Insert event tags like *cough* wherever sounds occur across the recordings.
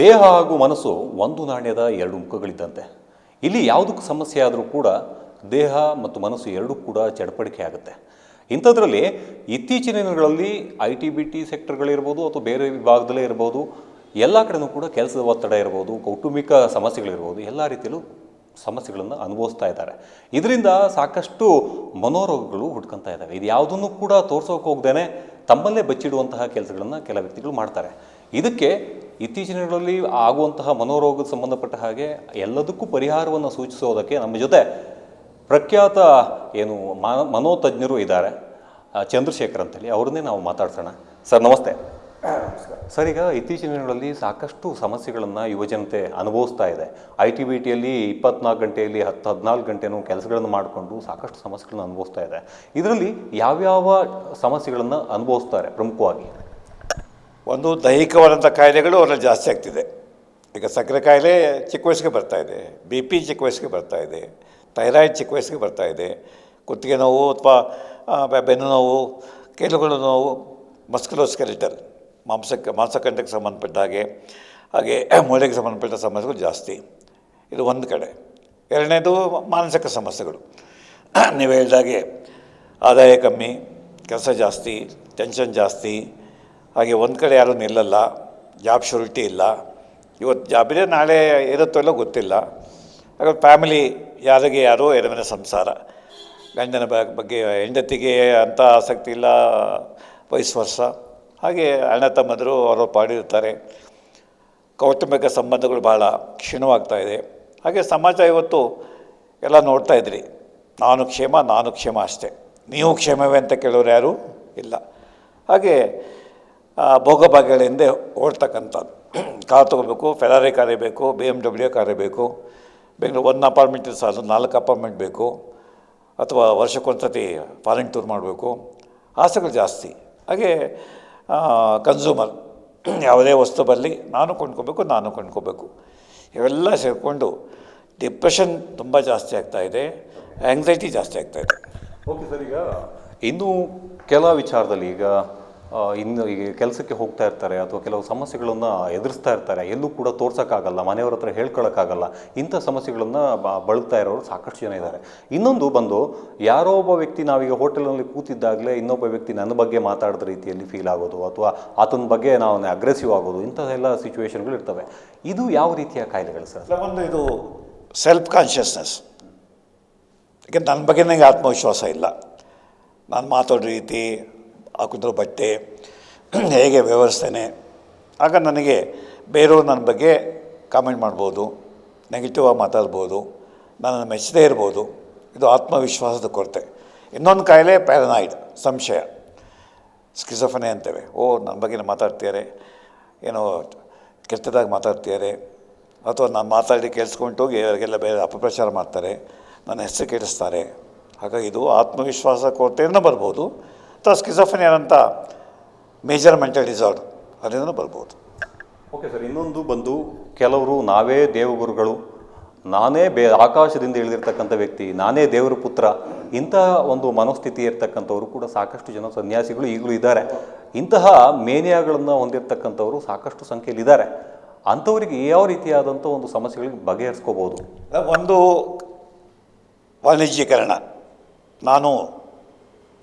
ದೇಹ ಹಾಗೂ ಮನಸ್ಸು ಒಂದು ನಾಣ್ಯದ ಎರಡು ಮುಖಗಳಿದ್ದಂತೆ. ಇಲ್ಲಿ ಯಾವುದಕ್ಕೂ ಸಮಸ್ಯೆ ಆದರೂ ಕೂಡ ದೇಹ ಮತ್ತು ಮನಸ್ಸು ಎರಡೂ ಕೂಡ ಚಡಪಡಿಕೆ ಆಗುತ್ತೆ. ಇಂಥದ್ರಲ್ಲಿ ಇತ್ತೀಚಿನ ದಿನಗಳಲ್ಲಿ ಐ ಟಿ ಬಿ ಟಿ ಸೆಕ್ಟರ್ಗಳಿರ್ಬೋದು ಅಥವಾ ಬೇರೆ ವಿಭಾಗದಲ್ಲೇ ಇರ್ಬೋದು, ಎಲ್ಲ ಕಡೆನೂ ಕೂಡ ಕೆಲಸದ ಒತ್ತಡ ಇರ್ಬೋದು, ಕೌಟುಂಬಿಕ ಸಮಸ್ಯೆಗಳಿರ್ಬೋದು, ಎಲ್ಲ ರೀತಿಯಲ್ಲೂ ಸಮಸ್ಯೆಗಳನ್ನು ಅನುಭವಿಸ್ತಾ ಇದ್ದಾರೆ. ಇದರಿಂದ ಸಾಕಷ್ಟು ಮನೋರೋಗಗಳು ಹುಡ್ಕೊತಾ ಇದ್ದಾವೆ. ಇದು ಯಾವುದನ್ನು ಕೂಡ ತೋರ್ಸೋಕೆ ಹೋಗ್ದೇನೆ ತಮ್ಮಲ್ಲೇ ಬಚ್ಚಿಡುವಂತಹ ಕೆಲಸಗಳನ್ನು ಕೆಲ ವ್ಯಕ್ತಿಗಳು ಮಾಡ್ತಾರೆ. ಇದಕ್ಕೆ ಇತ್ತೀಚಿನ ದಿನಗಳಲ್ಲಿ ಆಗುವಂತಹ ಮನೋರೋಗಕ್ಕೆ ಸಂಬಂಧಪಟ್ಟ ಹಾಗೆ ಎಲ್ಲದಕ್ಕೂ ಪರಿಹಾರವನ್ನು ಸೂಚಿಸೋದಕ್ಕೆ ನಮ್ಮ ಜೊತೆ ಪ್ರಖ್ಯಾತ ಏನು ಮನ- ಮನೋತಜ್ಞರು ಇದ್ದಾರೆ ಚಂದ್ರಶೇಖರ್ ಅಂತೇಳಿ. ಅವ್ರನ್ನೇ ನಾವು ಮಾತಾಡ್ಸೋಣ. ಸರ್ ನಮಸ್ತೆ. ಸರ್ ಈಗ ಇತ್ತೀಚಿನ ದಿನಗಳಲ್ಲಿ ಸಾಕಷ್ಟು ಸಮಸ್ಯೆಗಳನ್ನು ಯುವಜನತೆ ಅನುಭವಿಸ್ತಾ ಇದೆ. ಐ ಟಿ ಬಿ ಟಿಯಲ್ಲಿ ಇಪ್ಪತ್ನಾಲ್ಕು ಗಂಟೆಯಲ್ಲಿ ಹತ್ತು ಹದಿನಾಲ್ಕು ಗಂಟೆನೂ ಕೆಲಸಗಳನ್ನು ಮಾಡಿಕೊಂಡು ಸಾಕಷ್ಟು ಸಮಸ್ಯೆಗಳನ್ನು ಅನುಭವಿಸ್ತಾ ಇದೆ. ಇದರಲ್ಲಿ ಯಾವ್ಯಾವ ಸಮಸ್ಯೆಗಳನ್ನು ಅನುಭವಿಸ್ತಾರೆ ಪ್ರಮುಖವಾಗಿ? ಒಂದು ದೈಹಿಕವಾದಂಥ ಕಾಯಿಲೆಗಳು ಅವರಲ್ಲಿ ಜಾಸ್ತಿ ಆಗ್ತಿದೆ. ಈಗ ಸಕ್ಕರೆ ಕಾಯಿಲೆ ಚಿಕ್ಕ ವಯಸ್ಸಿಗೆ ಬರ್ತಾ ಇದೆ ಬಿ ಪಿ ಚಿಕ್ಕ ವಯಸ್ಸಿಗೆ ಬರ್ತಾ ಇದೆ, ಥೈರಾಯ್ಡ್ ಚಿಕ್ಕ ವಯಸ್ಸಿಗೆ ಬರ್ತಾಯಿದೆ ಕುತ್ತಿಗೆ ನೋವು ಅಥವಾ ಬೆನ್ನು ನೋವು ಕೀಲುಗಳು ನೋವು, ಮಸ್ಕುಲೋಸ್ಕೆಲಿಟಲ್ ಮಾಂಸಕ್ಕೆ ಮಾಂಸಖಂಡಕ್ಕೆ ಸಂಬಂಧಪಟ್ಟ ಹಾಗೆ ಹಾಗೆ *clears throat* ಮೂಳೆಗೆ ಸಂಬಂಧಪಟ್ಟ ಸಮಸ್ಯೆಗಳು ಜಾಸ್ತಿ. ಇದು ಒಂದು ಕಡೆ. ಎರಡನೇದು ಮಾನಸಿಕ ಸಮಸ್ಯೆಗಳು. *clears throat* ನೀವು ಹೇಳಿದಾಗೆ ಆದಾಯ ಕಮ್ಮಿ, ಕೆಲಸ ಜಾಸ್ತಿ ಟೆನ್ಷನ್ ಜಾಸ್ತಿ ಹಾಗೆ ಒಂದು ಕಡೆ ಯಾರೂ ನಿಲ್ಲಲ್ಲ ಜಾಬ್ ಶೂರಿಟಿ ಇಲ್ಲ. ಇವತ್ತು ಜಾಬ್ ಇದೆ, ನಾಳೆ ಇರುತ್ತೋ ಇಲ್ಲೋ ಗೊತ್ತಿಲ್ಲ. ಹಾಗಾಗಿ ಫ್ಯಾಮಿಲಿ ಯಾರಿಗೆ ಯಾರೋ ಎರಡನೇ ಸಂಸಾರ. ಗಂಡನ ಬಗ್ಗೆ ಹೆಂಡತಿಗೆ ಅಂತ ಆಸಕ್ತಿ ಇಲ್ಲ ವಯಸ್ಸು ವರ್ಷ ಹಾಗೆ ಅಣ್ಣ ತಮ್ಮಂದರು ಅವರು ಪಾಡಿರ್ತಾರೆ ಕೌಟುಂಬಿಕ ಸಂಬಂಧಗಳು ಭಾಳ ಕ್ಷೀಣವಾಗ್ತಾ ಇದೆ. ಹಾಗೆ ಸಮಾಜ ಇವತ್ತು ಎಲ್ಲ ನೋಡ್ತಾ ಇದ್ರಿ. ನಾನು ಕ್ಷೇಮ ನಾನು ಕ್ಷೇಮ ಅಷ್ಟೇ. ನೀವು ಕ್ಷೇಮವೇ ಅಂತ ಕೇಳೋರು ಯಾರೂ ಇಲ್ಲ. ಹಾಗೆ ಭೋಗಭಾಗ್ಯಗಳಿಂದ ಓಡ್ತಕ್ಕಂಥದ್ದು. ಕಾರ್ ತೊಗೋಬೇಕು ಫೆರಾರಿ ಕಾರೇ ಬೇಕು ಬಿ ಎಂ ಡಬ್ಲ್ಯೂ ಕಾರೇ ಬೇಕು, ಬೆಂಗಳೂರು ಒಂದು ಅಪಾರ್ಟ್ಮೆಂಟ್ ಸಾಲ ನಾಲ್ಕು ಅಪಾರ್ಟ್ಮೆಂಟ್ ಬೇಕು, ಅಥವಾ ವರ್ಷಕ್ಕೊಂದ್ಸತಿ ಫಾರಿನ್ ಟೂರ್ ಮಾಡಬೇಕು. ಆಸೆಗಳು ಜಾಸ್ತಿ. ಹಾಗೆ ಕನ್ಸ್ಯೂಮರ್ ಯಾವುದೇ ವಸ್ತು ಬರಲಿ, ನಾನು ಕೊಂಡ್ಕೋಬೇಕು ನಾನು ಕೊಂಡ್ಕೋಬೇಕು. ಇವೆಲ್ಲ ಸೇರಿಕೊಂಡು ಡಿಪ್ರೆಷನ್ ತುಂಬ ಜಾಸ್ತಿ ಆಗ್ತಾಯಿದೆ ಆ್ಯಂಗ್ಸೈಟಿ ಜಾಸ್ತಿ ಆಗ್ತಾಯಿದೆ ಓಕೆ ಸರ್ ಈಗ ಇನ್ನೂ ಕೆಲ ವಿಚಾರದಲ್ಲಿ ಈಗ ಇನ್ನು ಈ ಕೆಲಸಕ್ಕೆ ಹೋಗ್ತಾ ಇರ್ತಾರೆ ಅಥವಾ ಕೆಲವು ಸಮಸ್ಯೆಗಳನ್ನು ಎದುರಿಸ್ತಾ ಇರ್ತಾರೆ, ಎಲ್ಲೂ ಕೂಡ ತೋರ್ಸೋಕ್ಕಾಗಲ್ಲ, ಮನೆಯವ್ರ ಹತ್ರ ಹೇಳ್ಕೊಳಕ್ಕಾಗಲ್ಲ, ಇಂಥ ಸಮಸ್ಯೆಗಳನ್ನು ಬಳಲ್ತಾ ಇರೋರು ಸಾಕಷ್ಟು ಜನ ಇದ್ದಾರೆ. ಇನ್ನೊಂದು ಬಂದು, ಯಾರೋ ಒಬ್ಬ ವ್ಯಕ್ತಿ ನಾವೀಗ ಹೋಟೆಲ್ನಲ್ಲಿ ಕೂತಿದ್ದಾಗಲೇ ಇನ್ನೊಬ್ಬ ವ್ಯಕ್ತಿ ನನ್ನ ಬಗ್ಗೆ ಮಾತಾಡಿದ ರೀತಿಯಲ್ಲಿ ಫೀಲ್ ಆಗೋದು ಅಥವಾ ಆತನ ಬಗ್ಗೆ ನಾವು ಅಗ್ರೆಸಿವ್ ಆಗೋದು ಇಂಥದ್ದೆಲ್ಲ ಸಿಚುವೇಶನ್ಗಳು ಇರ್ತವೆ. ಇದು ಯಾವ ರೀತಿಯ ಕಾಯಿಲೆಗಳು ಸರ್? ಒಂದು ಇದು ಸೆಲ್ಫ್ ಕಾನ್ಷಿಯಸ್ನೆಸ್ ಯಾಕೆಂದ್ರೆ ನನ್ನ ಬಗ್ಗೆ ನನಗೆ ಆತ್ಮವಿಶ್ವಾಸ ಇಲ್ಲ. ನಾನು ಮಾತಾಡೋ ರೀತಿ ಹಾಕಿದ್ರು ಬಟ್ಟೆ, ಹೇಗೆ ವ್ಯವಸ್ಥೆನೆ ಆಗ ನನಗೆ ಬೇರೆಯವ್ರು ನನ್ನ ಬಗ್ಗೆ ಕಾಮೆಂಟ್ ಮಾಡ್ಬೋದು ನೆಗೆಟಿವ್ ಆಗಿ ಮಾತಾಡ್ಬೋದು, ನನ್ನನ್ನು ಮೆಚ್ಚದೇ ಇರ್ಬೋದು. ಇದು ಆತ್ಮವಿಶ್ವಾಸದ ಕೊರತೆ. ಇನ್ನೊಂದು ಕಾಯಿಲೆ ಪ್ಯಾರನಾಯ್ಡ್ ಸಂಶಯ. ಸ್ಕಿಸಫನೆ ಅಂತೇವೆ. ಓ, ನನ್ನ ಬಗ್ಗೆ ಮಾತಾಡ್ತಿದ್ದಾರೆ. ಏನೋ ಕೆಟ್ಟದಾಗಿ ಮಾತಾಡ್ತಿದ್ದಾರೆ. ಅಥವಾ ನಾನು ಮಾತಾಡಿ ಕೇಳಿಸ್ಕೊಂಡು ಹೋಗಿ ಅವರಿಗೆಲ್ಲ ಬೇರೆ ಅಪಪ್ರಚಾರ ಮಾಡ್ತಾರೆ. ನನ್ನ ಹೆಸರು ಕೆಡಿಸ್ತಾರೆ ಹಾಗಾಗಿ ಇದು ಆತ್ಮವಿಶ್ವಾಸ ಕೊರತೆಯನ್ನು ಬರ್ಬೋದು. ಅಥವಾ ಸ್ಕಿಸೋಫನಿಯರ್ ಅಂತ ಮೇಜರ್ ಮೆಂಟಲ್ ಡಿಸಾರ್ಡರ್. ಅದರಿಂದ ಬರ್ಬೋದು. ಓಕೆ ಸರ್ ಇನ್ನೊಂದು ಬಂದು ಕೆಲವರು ನಾವೇ ದೇವಗುರುಗಳು ನಾನೇ ಬೇ ಆಕಾಶದಿಂದ ಇಳಿದಿರ್ತಕ್ಕಂಥ ವ್ಯಕ್ತಿ ನಾನೇ ದೇವರ ಪುತ್ರ ಇಂತಹ ಒಂದು ಮನೋಸ್ಥಿತಿ ಇರ್ತಕ್ಕಂಥವ್ರು ಕೂಡ ಸಾಕಷ್ಟು ಜನ ಸನ್ಯಾಸಿಗಳು ಈಗಲೂ ಇದ್ದಾರೆ. ಇಂತಹ ಮೇನಿಯಾಗಳನ್ನು ಹೊಂದಿರತಕ್ಕಂಥವ್ರು ಸಾಕಷ್ಟು ಸಂಖ್ಯೆಯಲ್ಲಿ ಇದ್ದಾರೆ ಅಂಥವರಿಗೆ ಯಾವ ರೀತಿಯಾದಂಥ ಒಂದು ಸಮಸ್ಯೆಗಳಿಗೆ ಬಗೆಹರಿಸ್ಕೋಬೋದು? ಒಂದು ವಾಣಿಜ್ಯೀಕರಣ. ನಾನು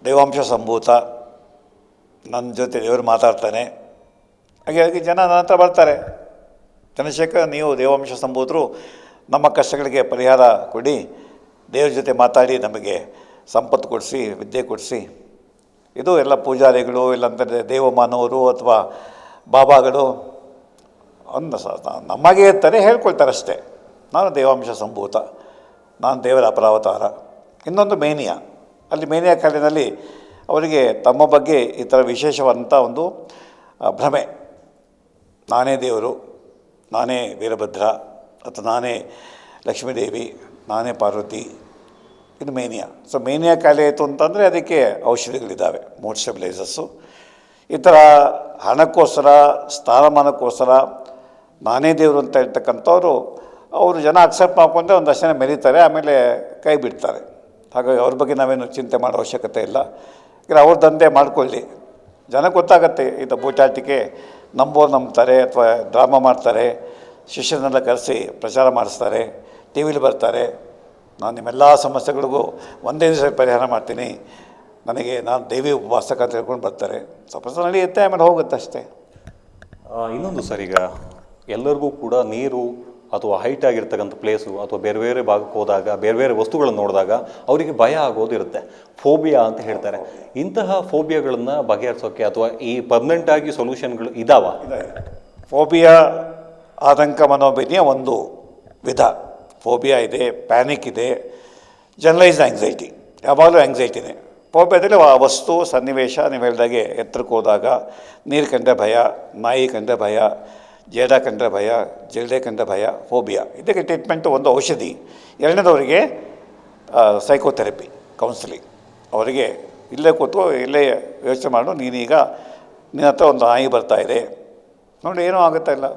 ದೈವಾಂಶ ಸಂಭೂತ. ನನ್ನ ಜೊತೆ ದೇವರು ಮಾತಾಡ್ತಾನೆ. ಹಾಗಾಗಿ ಜನ ನನ್ನ ಹತ್ರ ಬರ್ತಾರೆ. ಚಂದ್ರಶೇಖರ್, ನೀವು ದೇವಾಂಶ ಸಂಭೂತರು, ನಮ್ಮ ಕಷ್ಟಗಳಿಗೆ ಪರಿಹಾರ ಕೊಡಿ. ದೇವ್ರ ಜೊತೆ ಮಾತಾಡಿ, ನಮಗೆ ಸಂಪತ್ತು ಕೊಡಿಸಿ, ವಿದ್ಯೆ ಕೊಡಿಸಿ. ಇದು ಎಲ್ಲ ಪೂಜಾರಿಗಳು ಇಲ್ಲಾಂತಂದರೆ ದೇವಮಾನವರು ಅಥವಾ ಬಾಬಾಗಳು. ಸ ನಮಗೆ ಇರ್ತಾರೆ ಹೇಳ್ಕೊಳ್ತಾರೆ ಅಷ್ಟೇ ನಾನು ದೇವಾಂಶ ಸಂಭೂತ. ನಾನು ದೇವರ ಅಪರಾವತಾರ. ಇನ್ನೊಂದು ಮೇನಿಯಾ. ಅಲ್ಲಿ ಮೇನಿಯಾ ಕಾಲಿನಲ್ಲಿ ಅವರಿಗೆ ತಮ್ಮ ಬಗ್ಗೆ ಈ ಥರ ವಿಶೇಷವಾದಂಥ ಒಂದು ಭ್ರಮೆ. ನಾನೇ ದೇವರು, ನಾನೇ ವೀರಭದ್ರ, ಅಥವಾ ನಾನೇ ಲಕ್ಷ್ಮೀದೇವಿ, ನಾನೇ ಪಾರ್ವತಿ, ಇದು ಮೇನಿಯಾ. ಸೊ ಮೇನಿಯಾ ಕಾಯಿಲೆ ಆಯಿತು ಅಂತಂದರೆ ಅದಕ್ಕೆ ಔಷಧಿಗಳಿದ್ದಾವೆ, ಮೂಡ್ ಸ್ಟೆಬಿಲೈಸರ್ಸು. ಈ ಥರ ಹಣಕ್ಕೋಸ್ಕರ, ಸ್ಥಾನಮಾನಕ್ಕೋಸ್ಕರ ನಾನೇ ದೇವರು ಅಂತ ಹೇಳ್ತಕ್ಕಂಥವ್ರು, ಅವರು ಜನ ಅಕ್ಸೆಪ್ಟ್ ಮಾಡ್ಕೊಂಡ್ರೆ ಒಂದಷ್ಟು ಜನ ಮೆರೀತಾರೆ, ಆಮೇಲೆ ಕೈ ಬಿಡ್ತಾರೆ. ಹಾಗಾಗಿ ಅವ್ರ ಬಗ್ಗೆ ನಾವೇನು ಚಿಂತೆ ಮಾಡೋ ಅವಶ್ಯಕತೆ ಇಲ್ಲ. ಯಾಕಂದರೆ ಅವ್ರ ದಂಧೆ ಮಾಡ್ಕೊಳ್ಳಿ. ಜನಕ್ಕೆ ಗೊತ್ತಾಗತ್ತೆ ಇದು ಬೂಟಾಟಿಕೆ ನಂಬೋರು ನಂಬ್ತಾರೆ ಅಥವಾ ಡ್ರಾಮಾ ಮಾಡ್ತಾರೆ. ಶಿಷ್ಯರನ್ನೆಲ್ಲ ಕರೆಸಿ ಪ್ರಚಾರ ಮಾಡಿಸ್ತಾರೆ. ಟಿ ವಿಲಿ ಬರ್ತಾರೆ. ನಾನು ನಿಮ್ಮೆಲ್ಲ ಸಮಸ್ಯೆಗಳಿಗೂ ಒಂದೇ ದಿವಸ ಪರಿಹಾರ ಮಾಡ್ತೀನಿ. ನನಗೆ ನಾನು ದೇವಿ ಉಪವಾಸಕ ಅಂತ ಹೇಳ್ಕೊಂಡು ಬರ್ತಾರೆ. ಸ್ವಲ್ಪ ನಡೆಯುತ್ತೆ, ಆಮೇಲೆ ಹೋಗುತ್ತೆ ಅಷ್ಟೇ. ಇನ್ನೊಂದು ಸರ್ ಈಗ ಎಲ್ಲರಿಗೂ ಕೂಡ ನೀರು ಅಥವಾ ಹೈಟ್ ಆಗಿರ್ತಕ್ಕಂಥ ಪ್ಲೇಸು ಅಥವಾ ಬೇರೆ ಬೇರೆ ಭಾಗಕ್ಕೆ ಹೋದಾಗ, ಬೇರೆ ಬೇರೆ ವಸ್ತುಗಳನ್ನು ನೋಡಿದಾಗ ಅವರಿಗೆ ಭಯ ಆಗೋದು ಇರುತ್ತೆ. ಫೋಬಿಯಾ ಅಂತ ಹೇಳ್ತಾರೆ. ಇಂತಹ ಫೋಬಿಯಾಗಳನ್ನು ಬಗೆಹರಿಸೋಕ್ಕೆ ಅಥವಾ ಈ ಪರ್ಮನೆಂಟ್ ಆಗಿ ಸೊಲ್ಯೂಷನ್ಗಳು ಇದಾವ? ಫೋಬಿಯಾ ಆತಂಕ ಮನೋಭಿನಿಯ ಒಂದು ವಿಧ. ಫೋಬಿಯಾ ಇದೆ ಪ್ಯಾನಿಕ್ ಇದೆ ಜನರಲೈಸ್ ಆ್ಯಂಗ್ಸೈಟಿ ಯಾವಾಗಲೂ ಇದೆ. ಫೋಬಿಯಾದಲ್ಲಿ ಆ ವಸ್ತು, ಸನ್ನಿವೇಶ, ನೀವು ಹೇಳಿದಾಗೆ ಎತ್ತರಕ್ಕೆ ಹೋದಾಗ ನೀರು ಕಂಡ್ರೆ ಭಯ, ನಾಯಿ ಕಂಡ್ರೆ ಭಯ ಜೇಡ ಕಂಡ್ರೆ ಭಯ ಜಿಲ್ಡೆ ಕಂಡ್ರೆ ಭಯ ಫೋಬಿಯಾ ಇದಕ್ಕೆ ಟ್ರೀಟ್ಮೆಂಟು ಒಂದು ಔಷಧಿ. ಎರಡನೇದವರಿಗೆ ಸೈಕೋಥೆರಪಿ ಕೌನ್ಸಿಲಿಂಗ್ ಅವರಿಗೆ ಇಲ್ಲೇ ಕೂತು ಇಲ್ಲೇ ಯೋಚನೆ ಮಾಡು ನೀನೀಗ ನಿನ್ನ ಹತ್ರ ಒಂದು ಬರ್ತಾ ಇದೆ. ನೋಡಿ, ಏನೂ ಆಗುತ್ತಾ ಇಲ್ಲ.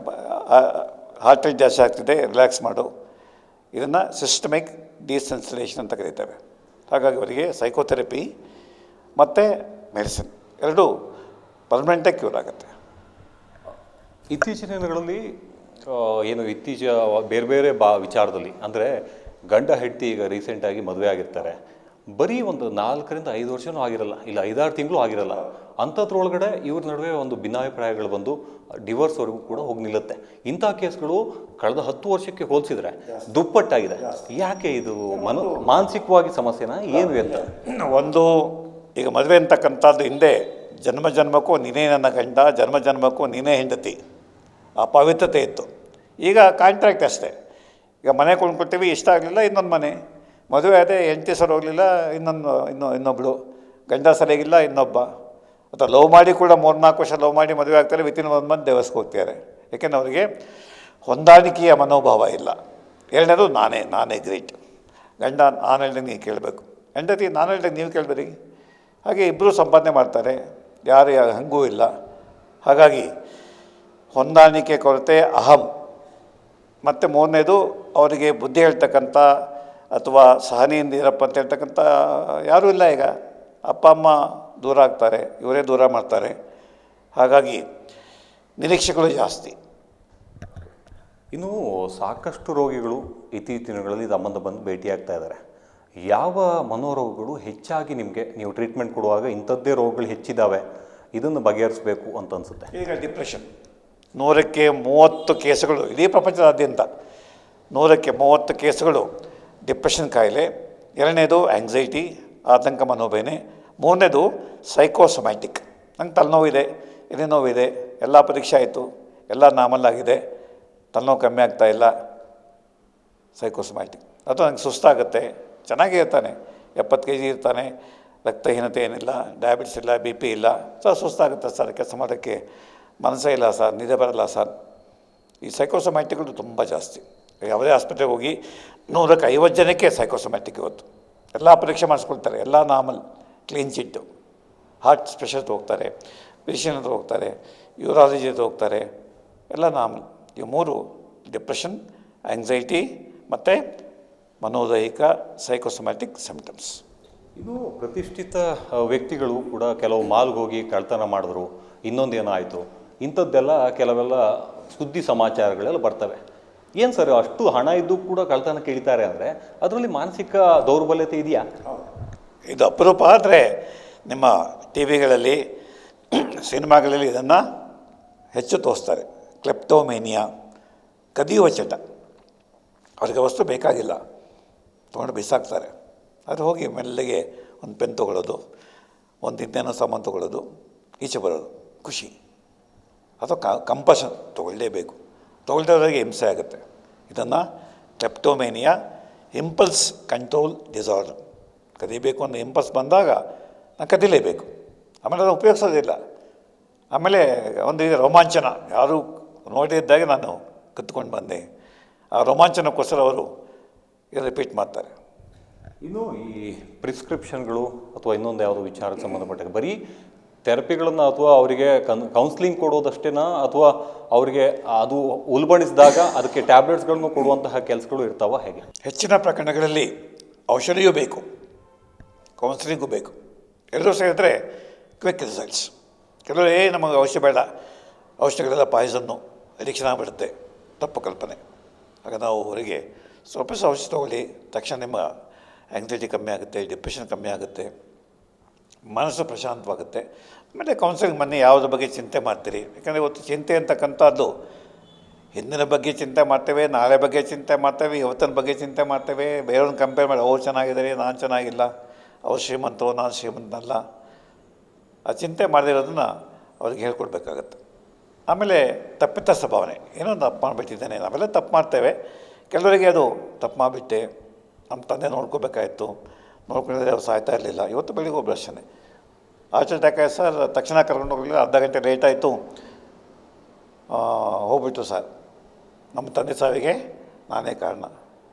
ಹಾರ್ಟ್ ರೇಟ್ ಜಾಸ್ತಿ ಆಗ್ತಿದೆ ರಿಲ್ಯಾಕ್ಸ್ ಮಾಡು. ಇದನ್ನು ಸಿಸ್ಟಮಿಕ್ ಡಿಸೆನ್ಸಿಲೇಷನ್ ಅಂತ ಕರೀತೇವೆ. ಹಾಗಾಗಿ ಅವರಿಗೆ ಸೈಕೋಥೆರಪಿ ಮತ್ತು ಮೆಡಿಸಿನ್ ಎರಡೂ ಪರ್ಮನೆಂಟಾಗಿ ಕ್ಯೂರ್ ಆಗುತ್ತೆ. ಇತ್ತೀಚಿನ ದಿನಗಳಲ್ಲಿ ಏನು ಇತ್ತೀಚಿನ ಬೇರೆ ಬೇರೆ ಬಾ ವಿಚಾರದಲ್ಲಿ ಅಂದರೆ ಗಂಡ ಹೆಂಡತಿ ಈಗ ರೀಸೆಂಟಾಗಿ ಮದುವೆ ಆಗಿರ್ತಾರೆ. ಬರೀ ಒಂದು ನಾಲ್ಕರಿಂದ ಐದು ವರ್ಷವೂ ಆಗಿರಲ್ಲ ಇಲ್ಲ ಐದಾರು ತಿಂಗಳು ಆಗಿರಲ್ಲ. ಅಂಥದ್ರೊಳಗಡೆ ಇವ್ರ ನಡುವೆ ಒಂದು ಭಿನ್ನಾಭಿಪ್ರಾಯಗಳು ಬಂದು ಡಿವೋರ್ಸ್ವರೆಗೂ ಕೂಡ ಹೋಗಿ ನಿಲ್ಲುತ್ತೆ. ಇಂಥ ಕೇಸ್ಗಳು ಕಳೆದ ಹತ್ತು ವರ್ಷಕ್ಕೆ ಹೋಲಿಸಿದ್ರೆ ದುಪ್ಪಟ್ಟಾಗಿದೆ. ಯಾಕೆ ಇದು ಮನೋ ಮಾನಸಿಕವಾಗಿ ಸಮಸ್ಯೆನ ಏನು ಅಂತ? ಒಂದು ಈಗ ಮದುವೆ ಅಂತಕ್ಕಂಥದ್ದು ಹಿಂದೆ ಜನ್ಮ ಜನ್ಮಕ್ಕೂ ನೀನೇ ನನ್ನ ಗಂಡ ಜನ್ಮ ಜನ್ಮಕ್ಕೂ ನೀನೇ ಹೆಂಡತಿ. ಆ ಪವಿತ್ರತೆ ಇತ್ತು. ಈಗ ಕಾಂಟ್ರಾಕ್ಟ್ ಅಷ್ಟೇ. ಈಗ ಮನೆ ಕೊಂಡ್ಕೊಳ್ತೀವಿ, ಇಷ್ಟ ಆಗಲಿಲ್ಲ, ಇನ್ನೊಂದು ಮನೆ. ಮದುವೆ ಅದೇ ಹೆಂಡತಿ ಸರ್ ಹೋಗಲಿಲ್ಲ, ಇನ್ನೊಂದು, ಇನ್ನೊ ಇನ್ನೊಬ್ಬಳು ಗಂಡ ಸರಿಯಾಗಿಲ್ಲ ಇನ್ನೊಬ್ಬ. ಅಥವಾ ಲವ್ ಮಾಡಿ ಕೂಡ ಮೂರ್ನಾಲ್ಕು ವರ್ಷ ಲವ್ ಮಾಡಿ ಮದುವೆ ಆಗ್ತಾರೆ ವಿತಿನ್ ಒಂದು ಮಂತ್ ದೇವಸ್ಗೆ ಹೋಗ್ತಾರೆ ಏಕೆಂದರೆ ಅವರಿಗೆ ಹೊಂದಾಣಿಕೆಯ ಮನೋಭಾವ ಇಲ್ಲ. ಎರಡನೇದು ನಾನೇ ನಾನೇ ಗ್ರೇಟ್ ಗಂಡ, ನಾನು ಹೇಳ್ದಂಗೆ ನೀವು ಕೇಳಬೇಕು. ಹೆಂಡತಿ, ನಾನು ಹೇಳ್ದಂಗೆ ನೀವು ಕೇಳಬೇಡಿ. ಹಾಗೆ ಇಬ್ಬರೂ ಸಂಪಾದನೆ ಮಾಡ್ತಾರೆ. ಯಾರು ಯಾರು, ಹಂಗೂ ಇಲ್ಲ. ಹಾಗಾಗಿ ಹೊಂದಾಣಿಕೆ ಕೊರತೆ ಅಹಂ. ಮತ್ತು ಮೂರನೇದು ಅವರಿಗೆ ಬುದ್ಧಿ ಹೇಳ್ತಕ್ಕಂಥ ಅಥವಾ ಸಹನೆಯಿಂದ ಇರಪ್ಪ ಅಂತ ಹೇಳ್ತಕ್ಕಂಥ ಯಾರೂ ಇಲ್ಲ ಈಗ. ಅಪ್ಪ ಅಮ್ಮ ದೂರ ಆಗ್ತಾರೆ ಇವರೇ ದೂರ ಮಾಡ್ತಾರೆ. ಹಾಗಾಗಿ ನಿರೀಕ್ಷೆಗಳು ಜಾಸ್ತಿ. ಇನ್ನು ಸಾಕಷ್ಟು ರೋಗಿಗಳು ಇತ್ತೀಚಿನ ದಿನಗಳಲ್ಲಿ ಸಂಬಂಧ ಬಂದು ಭೇಟಿಯಾಗ್ತಾ ಇದ್ದಾರೆ. ಯಾವ ಮನೋರೋಗಗಳು ಹೆಚ್ಚಾಗಿ ನಿಮಗೆ ನೀವು ಟ್ರೀಟ್ಮೆಂಟ್ ಕೊಡುವಾಗ ಇಂಥದ್ದೇ ರೋಗಗಳು ಹೆಚ್ಚಿದ್ದಾವೆ ಇದನ್ನು ಬಗೆಹರಿಸಬೇಕು ಅಂತ ಅನಿಸುತ್ತೆ. ಈಗ ಡಿಪ್ರೆಷನ್ ನೂರಕ್ಕೆ ಮೂವತ್ತು ಕೇಸುಗಳು ಇಡೀ ಪ್ರಪಂಚದಾದ್ಯಂತ. ನೂರಕ್ಕೆ ಮೂವತ್ತು ಕೇಸುಗಳು, ಡಿಪ್ರೆಷನ್ ಕಾಯಿಲೆ, ಎರಡನೇದು ಆ್ಯಂಗ್ಸೈಟಿ ಆತಂಕ ಮನೋಬೇನೆ ಮೂರನೇದು ಸೈಕೋಸೊಮ್ಯಾಟಿಕ್ ನಂಗೆ ತಲೆನೋವಿದೆ ಎದೆ ನೋವಿದೆ ಎಲ್ಲ ಪರೀಕ್ಷೆ ಆಯಿತು, ಎಲ್ಲ ನಾಮಲ್ಲಾಗಿದೆ ತಲೆನೋವು ಕಮ್ಮಿ ಆಗ್ತಾ ಇಲ್ಲ ಸೈಕೋಸೊಮ್ಯಾಟಿಕ್ ಅಥವಾ ನಂಗೆ ಸುಸ್ತಾಗುತ್ತೆ, ಚೆನ್ನಾಗೇ ಇರ್ತಾನೆ, ಎಪ್ಪತ್ತು ಕೆ ಜಿ ಇರ್ತಾನೆ, ರಕ್ತಹೀನತೆ ಏನಿಲ್ಲ ಡಯಾಬಿಟಿಸ್ ಇಲ್ಲ ಬಿ ಪಿ ಇಲ್ಲ, ಸೊ ಸುಸ್ತಾಗುತ್ತೆ ಸರ್, ಕೆಲಸ ಮಾಡೋಕ್ಕೆ. ಮನಸ್ಸೇ ಇಲ್ಲ ಸರ್, ನಿದ್ದೆ ಬರಲ್ಲ ಸರ್. ಈ ಸೈಕೋಸೊಮ್ಯಾಟಿಕ್ಗಳು ತುಂಬ ಜಾಸ್ತಿ. ಯಾವುದೇ ಆಸ್ಪತ್ರೆಗೆ ಹೋಗಿ ನೂರಕ್ಕೆ ಐವತ್ತು ಜನಕ್ಕೆ ಸೈಕೋಸೊಮ್ಯಾಟಿಕ್ ಇವತ್ತು ಎಲ್ಲ ಪರೀಕ್ಷೆ ಮಾಡಿಸ್ಕೊಳ್ತಾರೆ, ಎಲ್ಲ normal clean chit heart specialist ಹೋಗ್ತಾರೆ ಫಿಸಿಷಿಯನ್ ಹತ್ರ ಹೋಗ್ತಾರೆ ಯೂರಾಲಜಿ ಹತ್ರ ಹೋಗ್ತಾರೆ, ಎಲ್ಲ ನಾರ್ಮಲ್ ಈ ಮೂರು ಡಿಪ್ರೆಷನ್ ಆ್ಯಂಗ್ಸೈಟಿ ಮತ್ತು ಮನೋದೈಹಿಕ ಸೈಕೋಸೊಮ್ಯಾಟಿಕ್ ಸಿಮ್ಟಮ್ಸ್ ಇದು ಪ್ರತಿಷ್ಠಿತ ವ್ಯಕ್ತಿಗಳು ಕೂಡ ಕೆಲವು ಮಾಲ್ಗೆ ಹೋಗಿ ಕಳ್ತನ ಮಾಡಿದ್ರು. ಇನ್ನೊಂದೇನೋ ಆಯಿತು ಇಂಥದ್ದೆಲ್ಲ ಕೆಲವೆಲ್ಲ ಸುದ್ದಿ ಸಮಾಚಾರಗಳೆಲ್ಲ ಬರ್ತವೆ. ಏನು ಸರ್ ಅಷ್ಟು ಹಣ ಇದ್ದು ಕೂಡ ಕಳ್ತನ ಕೇಳ್ತಾರೆ ಅಂದರೆ ಅದರಲ್ಲಿ ಮಾನಸಿಕ ದೌರ್ಬಲ್ಯತೆ ಇದೆಯಾ? ಇದು ಅಪರೂಪ ಆದರೆ ನಿಮ್ಮ ಟಿ ವಿಗಳಲ್ಲಿ ಸಿನಿಮಾಗಳಲ್ಲಿ ಇದನ್ನು ಹೆಚ್ಚು ತೋರಿಸ್ತಾರೆ. ಕ್ಲೆಪ್ಟೋಮೇನಿಯಾ, ಕದಿಯುವ ಚಟ. ಅವ್ರಿಗೆ ವಸ್ತು ಬೇಕಾಗಿಲ್ಲ. ತೊಗೊಂಡು ಬಿಸಾಕ್ತಾರೆ. ಅದು ಹೋಗಿ ಮೆಲ್ಲಗೆ ಒಂದು ಪೆನ್ ತೊಗೊಳ್ಳೋದು, ಒಂದು ಇನ್ನೇನೋ ಸಾಮಾನು ತೊಗೊಳ್ಳೋದು, ಈಚೆ ಬರೋದು. ಖುಷಿ. ಅಥವಾ ಕ ಕಂಪಲ್ಷನ್ ತೊಗೊಳ್ಳೇಬೇಕು. ತೊಗೊಳ್ದವ್ರಿಗೆ ಹಿಂಸೆ ಆಗುತ್ತೆ. ಇದನ್ನು ಕ್ಲೆಪ್ಟೋಮೇನಿಯಾ ಇಂಪಲ್ಸ್ ಕಂಟ್ರೋಲ್ ಡಿಸಾರ್ಡರ್ ಕದಿಬೇಕು ಅನ್ನೋ ಇಂಪಲ್ಸ್ ಬಂದಾಗ ನಾನು ಕದಿಲೇಬೇಕು. ಆಮೇಲೆ ಅದನ್ನು ಉಪಯೋಗಿಸೋದಿಲ್ಲ. ಆಮೇಲೆ ಒಂದು ಇದು ರೋಮಾಂಚನ. ಯಾರು ನೋಡಿದ್ದಾಗ ನಾನು ಕತ್ಕೊಂಡು ಬಂದೆ. ಆ ರೋಮಾಂಚನಕ್ಕೋಸ್ಕರ ಅವರು ರಿಪೀಟ್ ಮಾಡ್ತಾರೆ. ಇನ್ನು ಈ ಪ್ರಿಸ್ಕ್ರಿಪ್ಷನ್ಗಳು ಅಥವಾ ಇನ್ನೊಂದು ಯಾವುದೋ ವಿಚಾರಕ್ಕೆ ಸಂಬಂಧಪಟ್ಟಾಗ ಬರೀ ಥೆರಪಿಗಳನ್ನು ಅಥವಾ ಅವರಿಗೆ ಕನ್ ಕೌನ್ಸ್ಲಿಂಗ್ ಕೊಡೋದಷ್ಟೇನಾ? ಅಥವಾ ಅವರಿಗೆ ಅದು ಉಲ್ಬಣಿಸಿದಾಗ ಅದಕ್ಕೆ ಟ್ಯಾಬ್ಲೆಟ್ಸ್ಗಳನ್ನು ಕೊಡುವಂತಹ ಕೆಲಸಗಳು ಇರ್ತಾವ ಹೇಗೆ? ಹೆಚ್ಚಿನ ಪ್ರಕರಣಗಳಲ್ಲಿ ಔಷಧಿಯೂ ಬೇಕು ಕೌನ್ಸಿಲಿಂಗೂ ಬೇಕು. ಎಲ್ಲರೂ ಸೇರಿದ್ರೆ ಕ್ವಿಕ್ ರಿಸಲ್ಟ್ಸ್ ಕೆಲವರು ಏ ನಮಗೆ ಔಷಧಿ ಬೇಡ, ಔಷಧಿಗಳೆಲ್ಲ ಪಾಯ್ಸನ್ನು ಅಡಿಕ್ಷನ್ ಆಗಿಬಿಡುತ್ತೆ. ತಪ್ಪು ಕಲ್ಪನೆ. ಆಗ ನಾವು ಅವರಿಗೆ ಸ್ವಲ್ಪ ಔಷಧಿ ತೊಗೊಳ್ಳಿ. ತಕ್ಷಣ ನಿಮ್ಮ ಆ್ಯಂಗ್ಸೈಟಿ ಕಮ್ಮಿ ಆಗುತ್ತೆ ಡಿಪ್ರೆಷನ್ ಕಮ್ಮಿ ಆಗುತ್ತೆ, ಮನಸ್ಸು ಪ್ರಶಾಂತವಾಗುತ್ತೆ. ಆಮೇಲೆ ಕೌನ್ಸಿಲಿಂಗ್ ಮನೆ ಯಾವುದ್ರ ಬಗ್ಗೆ ಚಿಂತೆ ಮಾಡ್ತೀರಿ? ಯಾಕಂದರೆ ಇವತ್ತು ಚಿಂತೆ ಅಂತಕ್ಕಂಥದ್ದು, ಹಿಂದಿನ ಬಗ್ಗೆ ಚಿಂತೆ ಮಾಡ್ತೇವೆ, ನಾಳೆ ಬಗ್ಗೆ ಚಿಂತೆ ಮಾಡ್ತೇವೆ, ಇವತ್ತಿನ ಬಗ್ಗೆ ಚಿಂತೆ ಮಾಡ್ತೇವೆ. ಬೇರೆಯವ್ರನ್ನ ಕಂಪೇರ್ ಮಾಡಿ, ಅವ್ರು ಚೆನ್ನಾಗಿದ್ದಾರೆ, ನಾನು ಚೆನ್ನಾಗಿಲ್ಲ, ಅವ್ರು ಶ್ರೀಮಂತರು, ನಾನು ಶ್ರೀಮಂತನಲ್ಲ. ಆ ಚಿಂತೆ ಮಾಡದಿರೋದನ್ನು ಅವ್ರಿಗೆ ಹೇಳ್ಕೊಡ್ಬೇಕಾಗತ್ತೆ. ಆಮೇಲೆ ತಪ್ಪಿತ ಸ್ವಭಾವನೆ, ಏನೋ ತಪ್ಪು ಮಾಡಿಬಿಟ್ಟಿದ್ದೇನೆ, ನಾವೆಲ್ಲ ತಪ್ಪು ಮಾಡ್ತೇವೆ. ಕೆಲವರಿಗೆ ಅದು ತಪ್ಪು ಮಾಡಿಬಿಟ್ಟೆ, ನಮ್ಮ ತಂದೆ ನೋಡ್ಕೋಬೇಕಾಯಿತು ನೋಡ್ಕೊಂಡಿದ್ರೆ ಅವ್ರು ಸಾಯ್ತಾ ಇರಲಿಲ್ಲ. ಇವತ್ತು ಬೆಳಿಗ್ಗೆ ಒಬ್ಬರು ಅಷ್ಟೇ ಅಟ್ಯಾಕ್ ಆಯ್ತು ಸರ್ ತಕ್ಷಣ ಕರ್ಕೊಂಡು ಹೋಗಲಿಲ್ಲ ಅರ್ಧ ಗಂಟೆ ಲೇಟ್ ಆಯಿತು. ಹೋಗ್ಬಿಟ್ಟು ಸರ್. ನಮ್ಮ ತಂದೆ ಸಾವಿಗೆ ನಾನೇ ಕಾರಣ.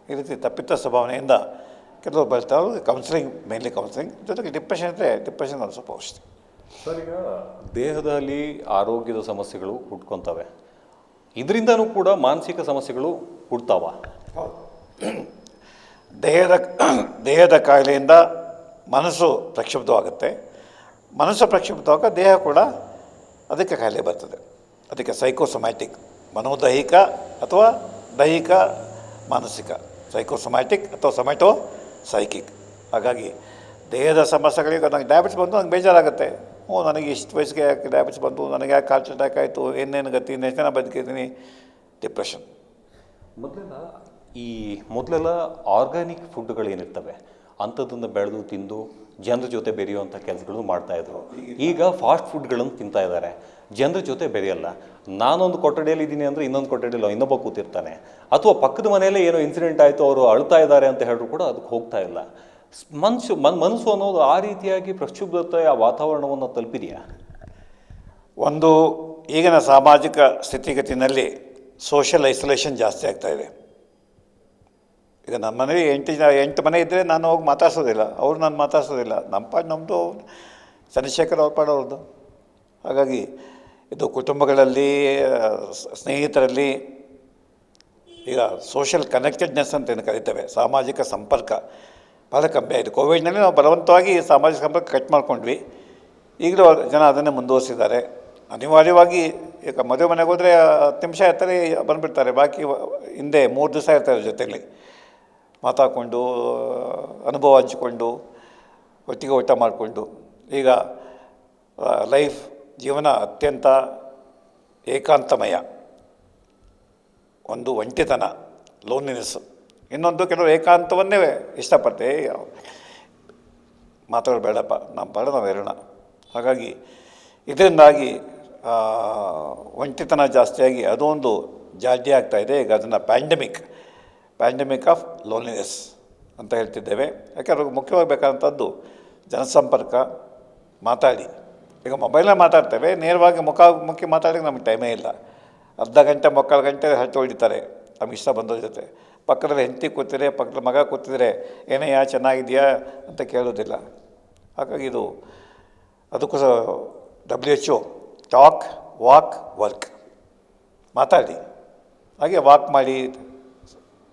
ಈ ರೀತಿ ತಪ್ಪಿತ ಸ್ವಭಾವನೆಯಿಂದ ಕೆಲವರು ಬರ್ತಾರೆ ಕೌನ್ಸಿಲಿಂಗ್ ಮೇನ್ಲಿ ಕೌನ್ಸಿಲಿಂಗ್ ಜೊತೆಗೆ ಡಿಪ್ರೆಷನ್ ಇದ್ದರೆ ಡಿಪ್ರೆಷನ್ ಒಂದು ಸ್ವಲ್ಪ ಔಷಧಿ ಸರ್ ಈಗ ದೇಹದಲ್ಲಿ ಆರೋಗ್ಯದ ಸಮಸ್ಯೆಗಳು ಹುಟ್ಕೊತವೆ. ಇದರಿಂದನೂ ಕೂಡ ಮಾನಸಿಕ ಸಮಸ್ಯೆಗಳು ಹುಡ್ತಾವ ದೇಹದ ದೇಹದ ಕಾಯಿಲೆಯಿಂದ ಮನಸ್ಸು ಪ್ರಕ್ಷುಬ್ಧವಾಗುತ್ತೆ. ಮನಸ್ಸು ಪ್ರಕ್ಷುಬ್ಧವಾಗ ದೇಹ ಕೂಡ ಅದಕ್ಕೆ ಕಾಯಿಲೆ ಬರ್ತದೆ. ಅದಕ್ಕೆ ಸೈಕೋಸೊಮ್ಯಾಟಿಕ್ ಮನೋದೈಹಿಕ ಅಥವಾ ದೈಹಿಕ, ಮಾನಸಿಕ. ಸೈಕೋಸೊಮ್ಯಾಟಿಕ್ ಅಥವಾ ಸೊಮ್ಯಾಟೋ ಸೈಕಿಕ್ ಹಾಗಾಗಿ ದೇಹದ ಸಮಸ್ಯೆಗಳಿಗೆ ನನಗೆ ಡಯಾಬಿಟ್ಸ್ ಬಂತು ನನಗೆ ಬೇಜಾರಾಗುತ್ತೆ. ಓ, ನನಗೆ ಇಷ್ಟು ವಯಸ್ಸಿಗೆ ಯಾಕೆ ಡಯಾಬಿಟ್ಸ್ ಬಂತು ನನಗೆ ಯಾಕೆ ಕಾಲು ಅಟ್ಯಾಕ್ ಆಯಿತು, ಏನೇನು ಗತಿ ನೆಷ್ಟನ ಜನ ಬದುಕಿದ್ದೀನಿ? ಡಿಪ್ರೆಷನ್ ಮೊದಲೆಲ್ಲ ಈ ಮೊದಲೆಲ್ಲ ಆರ್ಗ್ಯಾನಿಕ್ ಫುಡ್ಗಳೇನಿರ್ತವೆ ಅಂಥದ್ದನ್ನು ಬೆಳೆದು ತಿಂದು ಜನರ ಜೊತೆ ಬೆರೆಯುವಂಥ ಕೆಲಸಗಳು ಮಾಡ್ತಾಯಿದ್ರು ಈಗ ಫಾಸ್ಟ್ ಫುಡ್ಗಳನ್ನು ತಿಂತಾ ಇದ್ದಾರೆ ಜನರ ಜೊತೆ ಬೆರೆಯಲ್ಲ. ನಾನೊಂದು ಕೊಠಡಿಯಲ್ಲಿ ಇದ್ದೀನಿ ಅಂದರೆ ಇನ್ನೊಂದು ಕೊಠಡಿಯಲ್ಲಿ ಇನ್ನೊಬ್ಬ ಕೂತಿರ್ತಾನೆ. ಅಥವಾ ಪಕ್ಕದ ಮನೆಯಲ್ಲೇ ಏನೋ ಇನ್ಸಿಡೆಂಟ್ ಆಯಿತು, ಅವರು ಅಳ್ತಾ ಇದ್ದಾರೆ ಅಂತ ಹೇಳಿದ್ರು ಕೂಡ ಅದಕ್ಕೆ ಹೋಗ್ತಾ ಇಲ್ಲ. ಮನಸ್ಸು ಮನ್, ಮನಸ್ಸು ಅನ್ನೋದು ಆ ರೀತಿಯಾಗಿ ಪ್ರಕ್ಷುಬ್ಧತೆಯ ವಾತಾವರಣವನ್ನು ತಲುಪಿದೆಯಾ? ಒಂದು ಈಗಿನ ಸಾಮಾಜಿಕ ಸ್ಥಿತಿಗತಿನಲ್ಲಿ ಸೋಷಿಯಲ್ ಐಸೋಲೇಷನ್ ಜಾಸ್ತಿ ಆಗ್ತಾ ಇದೆ. ಈಗ ನಮ್ಮ ಮನೇಲಿ ಎಂಟು ಜನ, ಎಂಟು ಮನೆ ಇದ್ದರೆ ನಾನು ಹೋಗಿ ಮಾತಾಡ್ಸೋದಿಲ್ಲ. ಅವರು ನಾನು ಮಾತಾಡ್ಸೋದಿಲ್ಲ. ನಮ್ಮ ಪಾಡು ನಮ್ಮದು ಚಂದ್ರಶೇಖರ್ ಅವ್ರ ಪಾಡು ಅವ್ರದ್ದು ಹಾಗಾಗಿ ಇದು ಕುಟುಂಬಗಳಲ್ಲಿ ಸ್ನೇಹಿತರಲ್ಲಿ ಈಗ ಸೋಷಿಯಲ್ ಕನೆಕ್ಟೆಡ್ನೆಸ್ ಅಂತ ಏನು ಕರಿತೇವೆ, ಸಾಮಾಜಿಕ ಸಂಪರ್ಕ ಭಾಳ ಕಮ್ಮಿ ಆಯಿತು. ಕೋವಿಡ್ನಲ್ಲಿ ನಾವು ಬಲವಂತವಾಗಿ ಸಾಮಾಜಿಕ ಸಂಪರ್ಕ ಕಟ್ ಮಾಡ್ಕೊಂಡ್ವಿ. ಈಗಲೂ ಜನ ಅದನ್ನೇ ಮುಂದುವರಿಸಿದ್ದಾರೆ. ಅನಿವಾರ್ಯವಾಗಿ ಈಗ ಮದುವೆ ಮನೆಗೆ ಹೋದರೆ ಹತ್ತು ನಿಮಿಷ ಇರ್ತಾರೆ ಬಂದುಬಿಡ್ತಾರೆ. ಬಾಕಿ ಹಿಂದೆ ಮೂರು ದಿವಸ ಇರ್ತಾರೆ ಜೊತೆಲಿ. ಮಾತಾಡಿಕೊಂಡು ಅನುಭವ ಹಂಚಿಕೊಂಡು, ಒಟ್ಟಿಗೆ ಊಟ ಮಾಡಿಕೊಂಡು, ಈಗ ಲೈಫ್ ಜೀವನ ಅತ್ಯಂತ ಏಕಾಂತಮಯ. ಒಂದು ಒಂಟಿತನ ಲೋನ್ಲಿನೆಸ್ಸು ಇನ್ನೊಂದು ಕೆಲವರು ಏಕಾಂತವನ್ನೇ ಇಷ್ಟಪಡ್ತೆ. ಮಾತಾಡೋದು ಬೇಡಪ್ಪ ನಮ್ಮ ಪಾಡ ನಾವು ಇರೋಣ ಹಾಗಾಗಿ, ಇದರಿಂದಾಗಿ ಒಂಟಿತನ ಜಾಸ್ತಿಯಾಗಿ ಅದೊಂದು ಜಾಡ್ಯ ಆಗ್ತಾಯಿದೆ ಈಗ ಅದನ್ನು ಪ್ಯಾಂಡಮಿಕ್ ಪ್ಯಾಂಡಮಿಕ್ ಆಫ್ ಲೋನ್ಲಿನೆಸ್ ಅಂತ ಹೇಳ್ತಿದ್ದೇವೆ. ಯಾಕಂದ್ರೆ ಮುಖ್ಯವಾಗಿ ಬೇಕಾದಂಥದ್ದು ಜನಸಂಪರ್ಕ, ಮಾತಾಡಿ. ಈಗ ಮೊಬೈಲಲ್ಲಿ ಮಾತಾಡ್ತೇವೆ, ನೇರವಾಗಿ ಮುಖ ಮುಖ್ಯ ಮಾತಾಡೋಕ್ಕೆ ನಮಗೆ ಟೈಮೇ ಇಲ್ಲ. ಅರ್ಧ ಗಂಟೆ ಮುಕ್ಕಾಲು ಗಂಟೆ ಹಚ್ಚಿ ಹೊಡಿತಾರೆ, ನಮ್ಗೆ ಇಷ್ಟ ಬಂದೋ ಜೊತೆ. ಪಕ್ಕದಲ್ಲಿ ಹೆಂಡತಿ ಕೂತಿದ್ರೆ ಪಕ್ಕದ ಮಗ ಕೂತಿದ್ರೆ ಯಾ ಚೆನ್ನಾಗಿದೆಯಾ ಅಂತ ಕೇಳೋದಿಲ್ಲ. ಹಾಗಾಗಿ ಇದು, ಅದಕ್ಕೋಸ್ಕರ W H O talk walk work ಮಾತಾಡಿ. ಹಾಗೆ ವಾಕ್ ಮಾಡಿ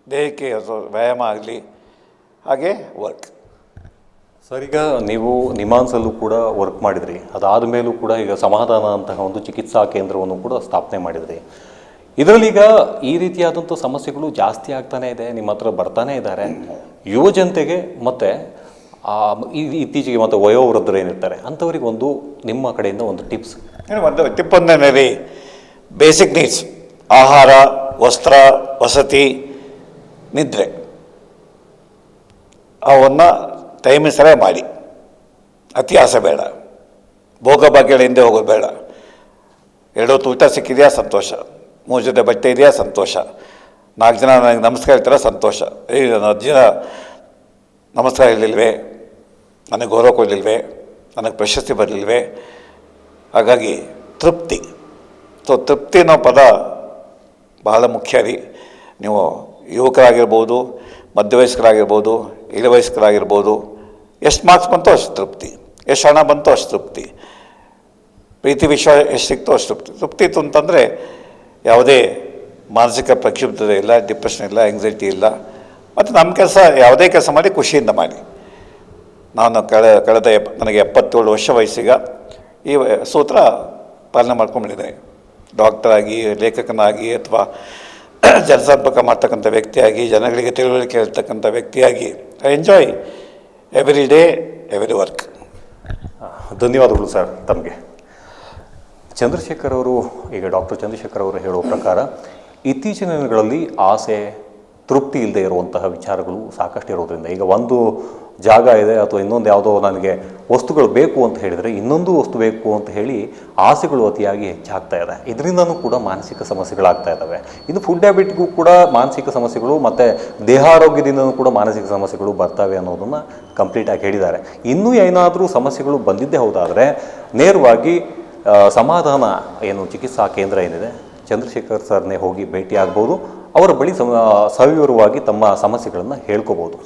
ದೇಹಕ್ಕೆ ಅದು ವ್ಯಾಯಾಮ ಆಗಲಿ ಹಾಗೆ ವರ್ಕ್ ಸರ್ ಈಗ ನೀವು ನಿಮಾನ್ಸಲ್ಲೂ ಕೂಡ ವರ್ಕ್ ಮಾಡಿದ್ರಿ. ಅದಾದ ಮೇಲೂ ಕೂಡ ಈಗ ಸಮಾಧಾನ ಅಂತಹ ಒಂದು ಚಿಕಿತ್ಸಾ ಕೇಂದ್ರವನ್ನು ಕೂಡ ಸ್ಥಾಪನೆ ಮಾಡಿದ್ರಿ. ಈಗ ಈ ರೀತಿಯಾದಂಥ ಸಮಸ್ಯೆಗಳು ಜಾಸ್ತಿ ಆಗ್ತಾನೆ ಇದೆ ನಿಮ್ಮ ಹತ್ರ ಬರ್ತಾನೆ ಇದ್ದಾರೆ. ಯುವ ಜನತೆಗೆ ಮತ್ತು ಇತ್ತೀಚೆಗೆ ಮತ್ತು ವಯೋವೃದ್ಧರು ಏನಿರ್ತಾರೆ ಅಂಥವ್ರಿಗೆ ಒಂದು ನಿಮ್ಮ ಕಡೆಯಿಂದ ಒಂದು ಟಿಪ್ಸ್ ಏನು ಒಂದು ಟಿಪ್ಪೊಂದನೇಲಿ ಬೇಸಿಕ್ ನೀಡ್ಸ್ ಆಹಾರ ವಸ್ತ್ರ ವಸತಿ ನಿದ್ರೆ. ಅವನ್ನು ಟೈಮಿನ ಮಾಡಿ. ಅತಿ ಆಸೆ ಬೇಡ. ಭೋಗ ಭಾಗ್ಯಗಳ ಹಿಂದೆ ಹೋಗೋದು ಬೇಡ. ಎರಡೊತ್ತು ಊಟ ಸಿಕ್ಕಿದೆಯಾ? ಸಂತೋಷ. ಮೂರು ಜೊತೆ ಬಟ್ಟೆ ಇದೆಯಾ? ಸಂತೋಷ. ನಾಲ್ಕು ಜನ ನನಗೆ ನಮಸ್ಕಾರ ಇರ್ತಾರೆ ಸಂತೋಷ. ಏ, ನನ್ನ ಜನ ನಮಸ್ಕಾರ ಇರಲಿಲ್ವೇ ನನಗೆ ಗೌರವ ಕೊಡಲಿಲ್ವೇ? ನನಗೆ ಪ್ರಶಸ್ತಿ ಬರಲಿಲ್ವೇ? ಹಾಗಾಗಿ ತೃಪ್ತಿ. ಸೊ ತೃಪ್ತಿ ಅನ್ನೋ ಪದ ಬಹಳ ಮುಖ್ಯ ರೀ. ನೀವು ಯುವಕರಾಗಿರ್ಬೋದು, ಮಧ್ಯವಯಸ್ಕರಾಗಿರ್ಬೋದು, ಇಳವಯಸ್ಕರಾಗಿರ್ಬೋದು, ಎಷ್ಟು ಮಾರ್ಕ್ಸ್ ಬಂತೋ ಅಷ್ಟು ತೃಪ್ತಿ. ಎಷ್ಟು ಹಣ ಬಂತೋ ಅಷ್ಟು ತೃಪ್ತಿ. ಪ್ರೀತಿ ವಿಶ್ವಾಸ ಎಷ್ಟು ಸಿಕ್ತೋ ಅಷ್ಟು ತೃಪ್ತಿ. ತೃಪ್ತಿ ಇತ್ತು ಅಂತಂದರೆ ಯಾವುದೇ ಮಾನಸಿಕ ಪ್ರಕ್ಷುಬ್ಧತೆ ಇಲ್ಲ, ಡಿಪ್ರೆಷನ್ ಇಲ್ಲ ಎಂಗ್ಸೈಟಿ ಇಲ್ಲ. ಮತ್ತು ನಮ್ಮ ಕೆಲಸ ಯಾವುದೇ ಕೆಲಸ ಮಾಡಿ ಖುಷಿಯಿಂದ ಮಾಡಿ. ನಾನು ಕಳೆ, ಕಳೆದ ಎಪ್, ನನಗೆ ಎಪ್ಪತ್ತೇಳು ವರ್ಷ ವಯಸ್ಸಿಗ ಈ ಸೂತ್ರ ಪಾಲನೆ ಮಾಡ್ಕೊಂಡ್ಬಿಟ್ಟಿದ್ದೇನೆ. ಡಾಕ್ಟರ್ ಆಗಿ, ಲೇಖಕನಾಗಿ ಅಥವಾ *coughs* ಜನಸಂಪರ್ಕ ಮಾಡ್ತಕ್ಕಂಥ ವ್ಯಕ್ತಿಯಾಗಿ, ಜನಗಳಿಗೆ ತಿಳುವಳಿಕೆ ಹೇಳ್ತಕ್ಕಂಥ ವ್ಯಕ್ತಿಯಾಗಿ I enjoy every day every work ಧನ್ಯವಾದಗಳು ಸರ್ ತಮಗೆ. ಚಂದ್ರಶೇಖರ್ ಅವರು ಈಗ ಡಾಕ್ಟರ್ ಚಂದ್ರಶೇಖರ್ ಅವರು ಹೇಳುವ ಪ್ರಕಾರ, ಇತ್ತೀಚಿನ ದಿನಗಳಲ್ಲಿ ಆಸೆ, ತೃಪ್ತಿ ಇಲ್ಲದೆ ಇರುವಂತಹ ವಿಚಾರಗಳು ಸಾಕಷ್ಟು ಇರೋದರಿಂದ ಈಗ ಒಂದು ಜಾಗ ಇದೆ ಅಥವಾ ಇನ್ನೊಂದು ಯಾವುದೋ ನನಗೆ ವಸ್ತುಗಳು ಬೇಕು ಅಂತ ಹೇಳಿದರೆ ಇನ್ನೊಂದು ವಸ್ತು ಬೇಕು ಅಂತ ಹೇಳಿ ಆಸೆಗಳು ಅತಿಯಾಗಿ ಹೆಚ್ಚಾಗ್ತಾ ಇದೆ. ಇದರಿಂದನೂ ಕೂಡ ಮಾನಸಿಕ ಸಮಸ್ಯೆಗಳಾಗ್ತಾ ಇದ್ದಾವೆ. ಇನ್ನು ಫುಡ್ ಹ್ಯಾಬಿಟ್ಗೂ ಕೂಡ ಮಾನಸಿಕ ಸಮಸ್ಯೆಗಳು ಮತ್ತು ದೇಹಾರೋಗ್ಯದಿಂದನೂ ಕೂಡ ಮಾನಸಿಕ ಸಮಸ್ಯೆಗಳು ಬರ್ತವೆ ಅನ್ನೋದನ್ನು ಕಂಪ್ಲೀಟಾಗಿ ಹೇಳಿದ್ದಾರೆ. ಇನ್ನೂ ಏನಾದರೂ ಸಮಸ್ಯೆಗಳು ಬಂದಿದ್ದೇ ಹೌದಾದರೆ ನೇರವಾಗಿ ಸಮಾಧಾನ ಏನು ಚಿಕಿತ್ಸಾ ಕೇಂದ್ರ ಏನಿದೆ? ಚಂದ್ರಶೇಖರ್ ಸರ್ನೇ ಹೋಗಿ ಭೇಟಿ ಆಗ್ಬೋದು ಅವರ ಬಳಿ ಸವಿವರವಾಗಿ ತಮ್ಮ ಸಮಸ್ಯೆಗಳನ್ನು ಹೇಳ್ಕೋಬೋದು.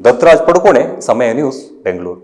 ದತ್ತರಾಜ್ ಪಡುಕೋಣೆ ಸಮಯ ನ್ಯೂಸ್ ಬೆಂಗಳೂರು.